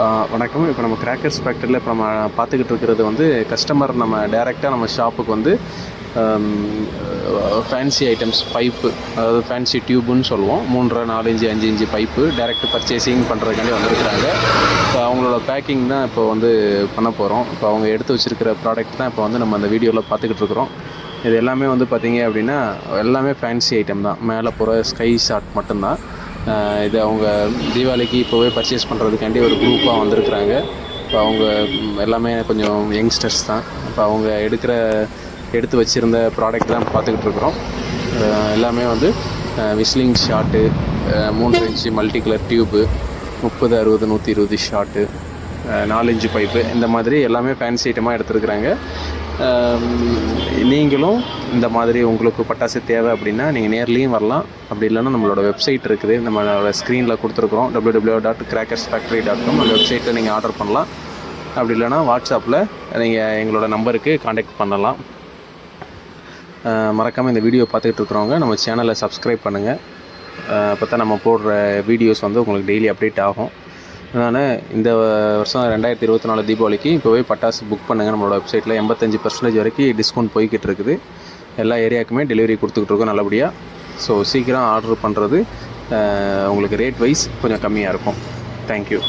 வணக்கம். இப்போ நம்ம கிராக்கர்ஸ் ஃபேக்டரியில் இப்போ நம்ம பார்த்துக்கிட்டு இருக்கிறது வந்து கஸ்டமர் நம்ம டைரெக்டாக நம்ம ஷாப்புக்கு வந்து ஃபேன்சி ஐட்டம்ஸ் பைப்பு அதாவது ஃபேன்சி டியூபுன்னு சொல்லுவோம். மூன்றரை நாலு இஞ்சு அஞ்சு இஞ்சு பைப்பு டைரக்ட் பர்ச்சேசிங் பண்ணுறதுக்காண்டி வந்திருக்கிறாங்க. இப்போ அவங்களோட பேக்கிங் தான் இப்போ வந்து பண்ண போகிறோம் இப்போ அவங்க எடுத்து வச்சுருக்கிற ப்ராடக்ட் தான் இப்போ வந்து நம்ம அந்த வீடியோவில் பார்த்துக்கிட்டு இருக்கிறோம். இது எல்லாமே வந்து பார்த்தீங்க அப்படின்னா எல்லாமே ஃபேன்சி ஐட்டம் தான். மேலே போகிற ஸ்கை ஷாட் மட்டும்தான். இது அவங்க தீபாவளிக்கு இப்போவே பர்ச்சேஸ் பண்ணுறதுக்காண்டி ஒரு குரூப்பாக வந்திருக்கிறாங்க. இப்போ அவங்க எல்லாமே கொஞ்சம் யங்ஸ்டர்ஸ் தான். இப்போ அவங்க எடுக்கிற எடுத்து வச்சுருந்த ப்ராடக்ட் தான் பார்த்துக்கிட்டு இருக்கிறோம். எல்லாமே வந்து விஸ்லிங் ஷாட்டு மூன்று இன்ச்சு மல்டி கலர் டியூப்பு முப்பது அறுபது நூற்றி இருபது ஷாட்டு நாலு இன்ச்சு பைப்பு இந்த மாதிரி எல்லாமே ஃபேன்சி ஐட்டமாக எடுத்துருக்குறாங்க. நீங்களும் இந்த மாதிரி உங்களுக்கு பட்டாசு தேவை அப்படின்னா நீங்கள் நேர்லேயும் வரலாம். அப்படி இல்லைன்னா நம்மளோட வெப்சைட் இருக்குது. நம்மளோட ஸ்க்ரீனில் கொடுத்துருக்குறோம். W W dot crackers factory dot com அந்த வெப்சைட்டில் நீங்கள் ஆர்டர் பண்ணலாம். அப்படி இல்லைன்னா வாட்ஸ்அப்பில் நீங்கள் எங்களோட நம்பருக்கு காண்டாக்ட் பண்ணலாம். மறக்காமல் இந்த வீடியோ பார்த்துக்கிட்டு இருக்கிறவங்க நம்ம சேனலை சப்ஸ்கிரைப் பண்ணுங்கள் அப்போ தான் நம்ம போடுற வீடியோஸ் வந்து உங்களுக்கு டெய்லி அப்டேட் ஆகும். நான் இந்த வருஷம் ரெண்டாயிரத்தி இருபத்தி நாலு தீபாவளிக்கு இப்போவே பட்டாசு புக் பண்ணுங்கள் நம்மளோட வெப்சைட்டில் எண்பத்தஞ்சு பர்சன்டேஜ் வரைக்கும் டிஸ்கவுண்ட் போய்கிட்டு இருக்குது. எல்லா ஏரியாவுக்குமே டெலிவரி கொடுத்துக்கிட்டு இருக்கோம் நல்லபடியாக ஸோ சீக்கிரம் ஆர்டர் பண்ணுறது உங்களுக்கு ரேட் வைஸ் கொஞ்சம் கம்மியாக இருக்கும். தேங்க்யூ